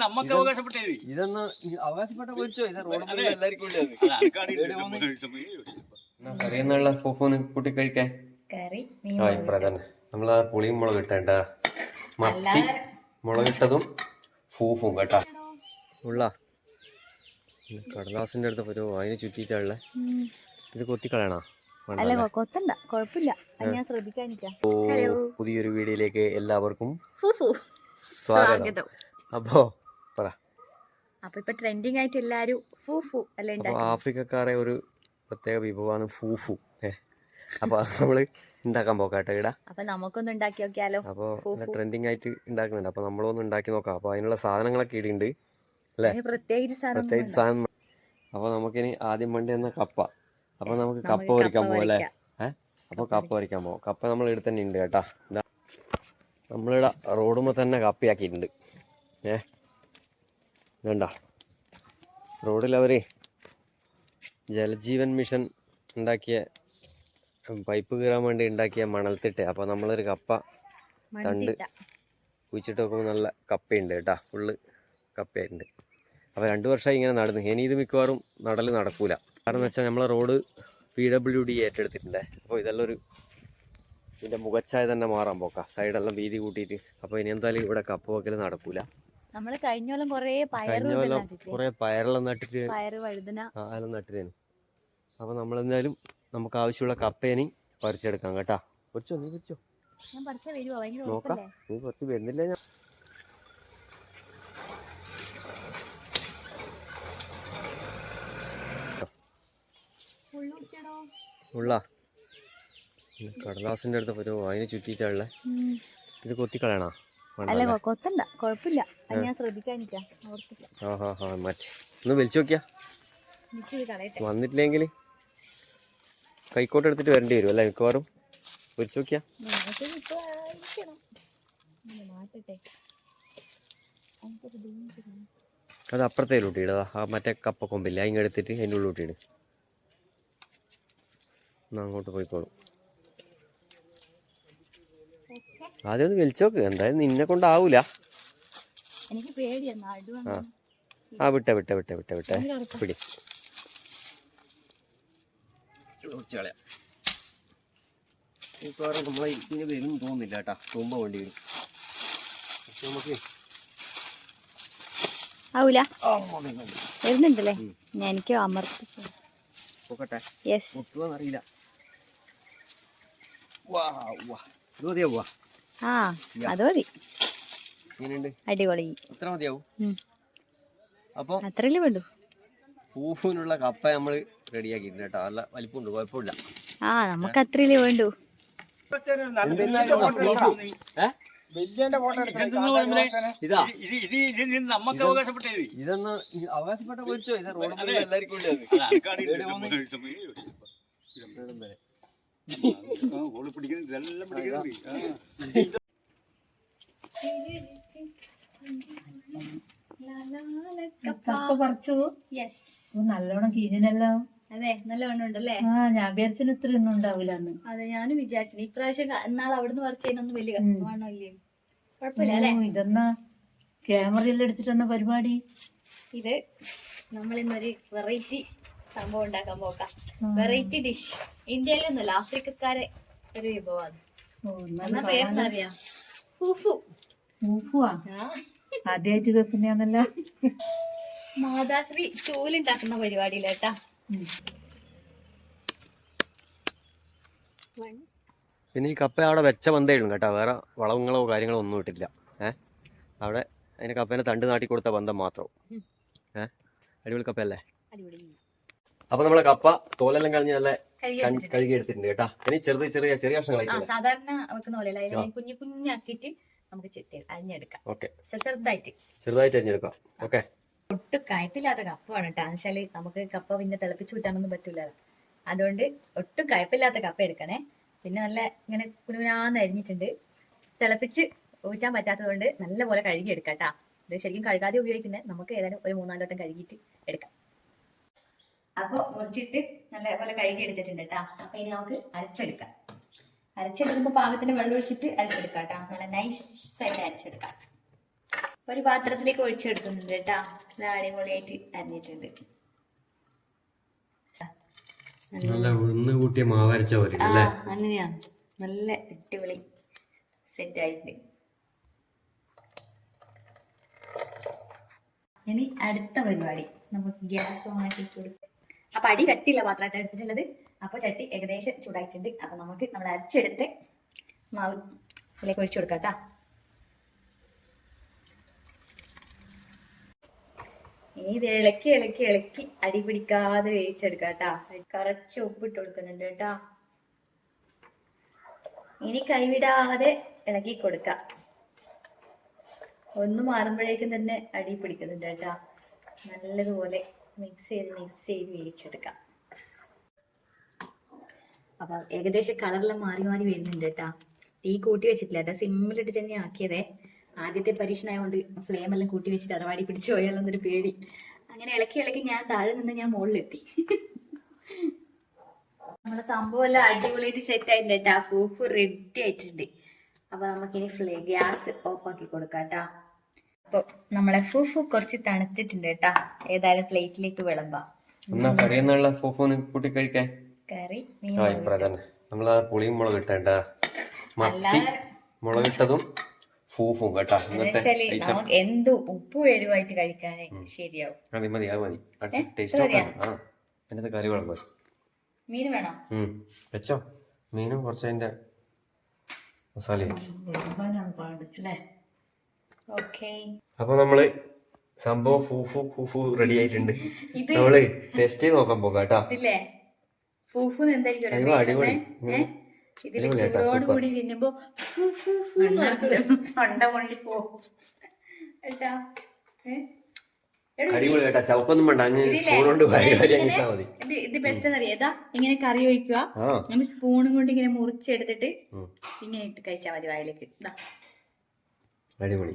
നമുക്ക് അവകാശപ്പെട്ടത് ഇതൊന്ന് അവകാശപ്പെട്ട ഇത് റോഡ്. എല്ലാവർക്കും? കറിയെന്നുള്ള കൂട്ടി കഴിക്കാൻ. കറി ആ ഇപ്പഴ തന്നെ. നമ്മളാ പുളിയും മുളക് ഇട്ടേണ്ട മത്തി മുളകിട്ടതും ഫൂഫും കേട്ടാ. ഉള്ള. കടലാസിന്റെ അടുത്ത് ഒരു അതിന് ചുറ്റിട്ടുള്ള ഇത് കൊത്തിക്കളയണോ? അല്ല? കൊത്തണ്ട. കൊഴപ്പില്ല. ഞാൻ ശ്രദ്ധിക്കാനിരിക്കാം ഓ, പുതിയൊരു വീഡിയോയിലേക്ക് എല്ലാവർക്കും ഫുഫു സ്വാഗതം. അപ്പോ പറ. അപ്പൊ ഇപ്പൊ ട്രെൻഡിങ് ആയിട്ട് എല്ലാരും ഫൂഫു അല്ലേ അപ്പൊ ആഫ്രിക്കക്കാരെ ഒരു പ്രത്യേക വിഭവമാണ് ഫൂഫു അപ്പൊ അത് നമ്മൾ ഉണ്ടാക്കാൻ പോക്കാട്ടെ ഇടാ അപ്പൊ നമുക്കൊന്ന് ഉണ്ടാക്കി നോക്കിയാലോ? അപ്പോൾ ഫൂഫു. ട്രെൻഡിങ് ആയിട്ട് ഉണ്ടാക്കുന്നുണ്ട് അപ്പൊ നമ്മളൊന്ന് ഉണ്ടാക്കി നോക്കാം. അപ്പൊ അതിനുള്ള സാധനങ്ങളൊക്കെ ഇടുന്നുണ്ട് അല്ലേ? പ്രത്യേകിച്ച് സാധനം പ്രത്യേകിച്ച് സാധനം അപ്പോൾ നമുക്കിനി ആദ്യം വേണ്ടി എന്ന കപ്പ. അപ്പോൾ നമുക്ക് കപ്പ പൊരിക്കാൻ അല്ലേ പൊരിക്കാം. അപ്പോൾ കപ്പ പൊരിക്കാൻ പോകാം കപ്പ നമ്മൾ ഇവിടെ തന്നെ ഉണ്ട് കേട്ടാ. ഇതാ. നമ്മളിവിടെ റോഡുമ്പോൾ തന്നെ കപ്പയാക്കിയിട്ടുണ്ട്. ഏ? വേണ്ട റോഡിൽ അവർ ജലജീവൻ മിഷൻ ഉണ്ടാക്കിയ പൈപ്പ് കീറാൻ വേണ്ടി ഉണ്ടാക്കിയ മണൽത്തിട്ട്. അപ്പോൾ നമ്മളൊരു കപ്പ തണ്ട്. കുഴിച്ചിട്ട് നോക്കുമ്പോൾ നല്ല കപ്പയുണ്ട് കേട്ടാ. ഫുള്ള് കപ്പയുണ്ട് അപ്പോൾ രണ്ട് വർഷമായി ഇങ്ങനെ നടന്നു. ഇനി ഇത് മിക്കവാറും നടൽ നടക്കൂല. കാരണം വെച്ചാൽ നമ്മളെ റോഡ് പി ഡബ്ല്യു ഡി ഏറ്റെടുത്തിട്ടുണ്ട്. അപ്പോൾ ഇതെല്ലാം ഒരു ഇതിന്റെ മുഖച്ചായ തന്നെ മാറാൻ പോക്കാം. സൈഡെല്ലാം വീതി കൂട്ടിയിട്ട്. അപ്പോൾ ഇനി എന്തായാലും ഇവിടെ കപ്പ് വെക്കൽ നടക്കൂല. നമ്മൾ കൊറേ കഴിഞ്ഞ കൊല്ലം ഇതെല്ലാം നട്ടിട്ട്. കുറേ പയറെല്ലാം നട്ടിട്ട് പയറ് വഴുതന. അതെല്ലാം നട്ടിരുന്നു അപ്പോൾ നമ്മളെന്തായാലും നമുക്ക് ആവശ്യമുള്ള കപ്പേനി പറിച്ചെടുക്കാം കേട്ടാ. കുറച്ചോ നീ പൊരിച്ചോ? ഞാൻ വരുവോ ഭയങ്കര നോക്കാം. നീ കുറച്ച് വരുന്നില്ല ഞാൻ? ഉള്ള. കടലാസിന്റെ അടുത്ത് ഒരു അതിനെ ചുറ്റിട്ടുള്ള. ഇത് കൊത്തിക്കളയണോ കളയണോ? അല്ല കൊത്തണ്ട. കുഴപ്പമില്ല ഞാൻ ശ്രദ്ധിക്കാൻ ഓർത്തില്ല ആ ഹാ മാറ്റി ഒന്ന് വലിച്ചു നോക്കിയാ. വന്നിട്ടില്ലെങ്കിൽ കൈക്കോട്ട് എടുത്തിട്ട് വരേണ്ടി വരും അല്ലേ മിക്കവാറും? വലിച്ചു നോക്കിയാ. അത് അപ്പുറത്തേലൂട്ടിടാ ഇടതാ ആ മറ്റേ കപ്പ കൊമ്പില്ലേ അതിങ്ങ് എടുത്തിട്ട് അതിന്റെ ഉള്ളിലോട്ട് ഇട് എന്നാ അങ്ങോട്ട് പോയിക്കോളും. ആദ്യം ഒന്ന് വലിച്ചു നോക്ക്. എന്തായാലും നിന്നെ കൊണ്ടാവൂല. ആ. ആ വിട്ടെ വിട്ടെ വിട്ടെ വിട്ടെ വിട്ടെ. പിടി. മിക്കവാറും നമ്മളെ ഇതിന് വരും തോന്നുന്നില്ല കേട്ടാ. തുമ്പ വേണ്ടി വരും. പക്ഷെ നമുക്ക് ആവൂല. വരുന്നുണ്ടല്ലേ? എനിക്ക് അമർത്തി യെസ് അറിയില്ല ആ അത് മതി. അടിപൊളി. മതിയാവും. ഉം. അപ്പോൾ അത്രല്ലേ വേണ്ടു? പൂഫിനുള്ള കപ്പ നമ്മൾ റെഡിയാക്കിയിട്ടുണ്ട് കേട്ടോ. നല്ല വലിപ്പമുണ്ട് കുഴപ്പമില്ല. ആ നമുക്ക് അത്രല്ലേ വേണ്ടു. ഇതൊന്ന് അവകാശപ്പെട്ട പൊരിച്ചോ? ഇത് റോഡ്. എല്ലാവർക്കും ഓൾ ഇതെല്ലാം നല്ലോണം കീഞ്ഞിനല്ലോ അതെ നല്ല വണ്ണം ഉണ്ടല്ലേ? ആ ഞാൻ വിചാരിച്ചിന് ഇത്രയൊന്നും ഉണ്ടാവില്ല അന്ന് അതെ ഞാനും വിചാരിച്ചു ഇപ്രാവശ്യം എന്നാൾ അവിടുന്ന് പറിച്ചതിനൊന്നും വലിയ ഉം. കുഴപ്പമില്ല അല്ലേ? ഇതെന്നാ? ക്യാമറയെല്ലാം എടുത്തിട്ടെന്ന പരിപാടി? ഇത് നമ്മളിന്നൊരു വെറൈറ്റി സംഭവം ഉണ്ടാക്കാൻ പോക്കാം. വെറൈറ്റി ഡിഷ് ഇന്ത്യയിലൊന്നുമല്ല ആഫ്രിക്കക്കാരെ ഒരു വിഭവമാണ്. എന്നാ എന്നാ ഫുഫു ആദ്യമായിട്ട് മാതാശ്രീ ചൂലുണ്ടാക്കുന്ന പരിപാടിയിലേട്ടാ. പിന്നെ ഈ കപ്പ അവിടെ വെച്ച ബന്ധേ ഉള്ളൂ കേട്ടോ. വേറെ വളങ്ങളോ കാര്യങ്ങളോ ഒന്നും ഇട്ടില്ല ഏ? അവിടെ അതിന് കപ്പേനെ തണ്ട് നാട്ടി കൊടുത്ത ബന്ധം മാത്രം. ഏഹ് ഏ? അടിപൊളി കപ്പയല്ലേ? അടിപൊളി അപ്പൊ നമ്മളെ കപ്പ തോലെല്ലാം കഴിഞ്ഞ് നല്ല കഴുകി എടുത്തിട്ടുണ്ട്. കേട്ടാ. ഇനി ചെറുത് ചെറിയ ചെറിയ ആ സാധാരണ വെക്കുന്ന പോലെ. കുഞ്ഞു കുഞ്ഞാക്കിയിട്ട് നമുക്ക് ചെത്തി അരിഞ്ഞെടുക്കാം. ഓക്കെ. ചെറുതായിട്ട്. ചെറുതായിട്ട് അരിഞ്ഞെടുക്കാം. ഓക്കെ. ഒട്ടും കയപ്പില്ലാത്ത കപ്പാണ് കേട്ടോ. എന്നുവെച്ചാൽ നമുക്ക് കപ്പ പിന്നെ തിളപ്പിച്ച് കൂട്ടാനൊന്നും പറ്റൂല അതുകൊണ്ട് ഒട്ടും കയപ്പില്ലാത്ത കപ്പ എടുക്കണേ. പിന്നെ നല്ല ഇങ്ങനെ കുനുകുനാന്ന് അരിഞ്ഞിട്ടുണ്ട്. തിളപ്പിച്ച് ഊറ്റാൻ പറ്റാത്തതുകൊണ്ട് നല്ലപോലെ കഴുകി എടുക്കാം കേട്ടാ. ഇത് ശരിക്കും കഴുകാതെ ഉപയോഗിക്കുന്നത് നമുക്ക് ഏതായാലും ഒരു മൂന്നാൽ വട്ടം കഴുകിയിട്ട് എടുക്കാം. അപ്പൊ മുറിച്ചിട്ട് നല്ലപോലെ കഴുകി എടുത്തിട്ടുണ്ട് കേട്ടോ അപ്പൊ ഇനി നമുക്ക് അരച്ചെടുക്കാം. അരച്ചെടുക്കുമ്പോൾ പാകത്തിന് വെള്ളം ഒഴിച്ചിട്ട് അരച്ചെടുക്കാം കേട്ടോ നല്ല നൈസ് ആയിട്ട് അരച്ചെടുക്കാം. ഒരു പാത്രത്തിലേക്ക് ഒഴിച്ചെടുക്കുന്നുണ്ട് കേട്ടോ ഇത് അടിപൊളിയായിട്ട് അരഞ്ഞിട്ടുണ്ട്. നല്ല ഉഴുന്ന് കൂട്ടിയ അരച്ച പോലെ അങ്ങനെയാണ് നല്ല അടിപൊളി സെറ്റ് ആയിട്ടുണ്ട്. ഇനി അടുത്ത പരിപാടി. നമുക്ക് ഗ്യാസ് ഓൺ ആക്കി കൊടുക്കാം. അപ്പൊ അടി കട്ടിയില്ല പാത്രമായിട്ട് എടുത്തിട്ടുള്ളത്. അപ്പൊ ചട്ടി ഏകദേശം ചൂടായിട്ടുണ്ട്. അപ്പൊ നമുക്ക് നമ്മൾ അരച്ചെടുത്ത് മാവ് ഇതിലേക്ക് ഒഴിച്ചു കൊടുക്കാം ഇനി ഇളക്കി ഇളക്കി ഇളക്കി അടി പിടിക്കാതെ വേവിച്ചെടുക്കാം കേട്ടാ. കുറച്ച് ഉപ്പിട്ട് കൊടുക്കുന്നുണ്ട് കേട്ടാ. ഇനി കൈവിടാതെ ഇളക്കി കൊടുക്കാം. ഒന്ന് മാറുമ്പോഴേക്കും തന്നെ അടി പിടിക്കുന്നുണ്ട് കേട്ടാ. നല്ലതുപോലെ മിക്സ് ചെയ്ത് മിക്സ് ചെയ്ത് വേവിച്ചെടുക്കാം. അപ്പൊ ഏകദേശം കളറെല്ലാം മാറി മാറി വരുന്നുണ്ട് കേട്ടാ. തീ കൂട്ടി വെച്ചിട്ടില്ല കേട്ടോ. സിമ്മിലിട്ട് തന്നെ ആക്കിയതേ. ആദ്യത്തെ പരീക്ഷണമായതുകൊണ്ട് ഫ്ലെയിം എല്ലാം കൂട്ടി വെച്ചിട്ട് അറവാടി പിടിച്ചു പോയാലോ എന്നൊരു പേടി. അങ്ങനെ ഇളക്കി ഇളക്കി ഞാൻ താഴെ നിന്ന് ഞാൻ മുകളിലെത്തി. നമ്മുടെ സംഭവം എല്ലാം അടിപൊളിയായിട്ട് സെറ്റ് ആയിട്ടുണ്ട് കേട്ടാ. ഫൂഫ് റെഡി ആയിട്ടുണ്ട്. അപ്പൊ നമുക്കിനി ഫ്ലേ ഗ്യാസ് ഓഫ് ആക്കി കൊടുക്കാം കേട്ടാ. അപ്പൊ നമ്മളെ ഫുഫു കുറച്ച് തണുത്തിട്ടുണ്ട് കേട്ടാ. ഏതായാലും പ്ലേറ്റിലേക്ക് വിളമ്പാം. എന്നാ കറിയെന്നുള്ള ഫുഫു കൂട്ടി കഴിക്കാൻ? കറി മീൻ ആ തന്നെ. നമ്മളാ പുളിയും മുളക് ഇട്ടേണ്ട മത്തി മുളകിട്ടതും ഫൂഫും കേട്ടാ. ഇന്നത്തെ നമുക്ക് എന്ത് ഉപ്പ് എരിവായിട്ട് കഴിക്കാനേ ശരിയാവും. മതി മതി അത് മതി? ടേസ്റ്റ് ഓക്കേ ആ അതിനകത്ത് കറി വിളമ്പ മീൻ വേണോ? ഉം വെച്ചോ. മീനും കുറച്ച് അതിന്റെ മസാലയും വരുമാനാണ് പാട് അല്ലേ ഓക്കെ അപ്പൊ നമ്മൾ സംഭവം ഫൂഫു ഫൂഫു റെഡി ആയിട്ടുണ്ട്. ഇത് നമ്മൾ ടെസ്റ്റ് ചെയ്ത് നോക്കാൻ പോകാം കേട്ടോ. അടിപൊളി. ഇതിൽ ചൂടോട് കൂടി തിന്നുമ്പോ തൊണ്ട അടിപൊളി കേട്ടാ. ചവപ്പൊന്നും വേണ്ട. അങ്ങ് ഇങ്ങനെ- മതി. ഇത് ബെസ്റ്റ് എന്നറിയാം ഏതാ? ഇങ്ങനെ കറി ഒഴിക്കുക. അങ്ങനെ സ്പൂണും കൊണ്ട് ഇങ്ങനെ മുറിച്ചെടുത്തിട്ട്. ഇങ്ങനെ ഇട്ട് കഴിച്ചാൽ മതി വായിലേക്ക്. ഇതാ അടിപൊളി.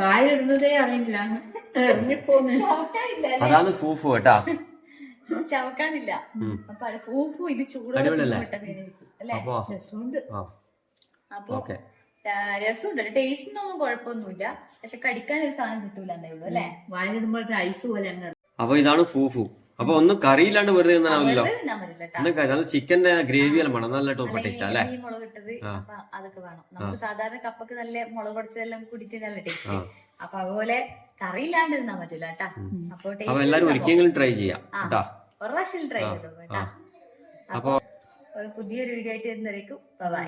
വായിലിടുന്നതേ അറിയില്ല. അതാണ് ഫൂഫു കേട്ടാ. ചവക്കാനില്ല. ഫൂഫു ഇത് ചൂടോടെ അടിപൊളിയല്ലേ? അല്ലേ? അപ്പൊ. രസമുണ്ട്. ടേസ്റ്റിനൊന്നും കുഴപ്പമൊന്നുമില്ല. പക്ഷെ കടിക്കാൻ ഒരു സാധനം കിട്ടൂല എന്നേ ഉള്ളൂ അല്ലേ? വായിലിടുമ്പോഴത്തെ ഐസ് പോലെ അങ്ങ് അപ്പൊ ഇതാണ് ഫൂഫു. അപ്പൊ ഒന്നും കറിയില്ലാണ്ട് വെറുതെ തിന്നാണല്ലോ ഒന്നും നല്ല ചിക്കന്റെ ഗ്രേവി എല്ലാം വേണം നല്ല ടോപ്പ് ടേസ്റ്റ് അല്ലേ? മുളക് ഇട്ടത് അതൊക്കെ വേണം. നമുക്ക് സാധാരണ കപ്പക്ക് നല്ല മുളക് പൊടിച്ചതെല്ലാം കുടിച്ച് നല്ല ടേസ്റ്റ്. അപ്പൊ അതുപോലെ കറിയില്ലാണ്ട് തിന്നാൻ പറ്റൂല കേട്ടാ അപ്പൊ അപ്പൊ എല്ലാരും ഒരിക്കലും ട്രൈ ചെയ്യാം. കേട്ടാ ഒരു പ്രാവശ്യം ട്രൈ ചെയ്തോ കേട്ടാ അപ്പൊ പുതിയൊരു വീഡിയോ ആയിട്ട് വരുന്നവരേക്കും ബൈ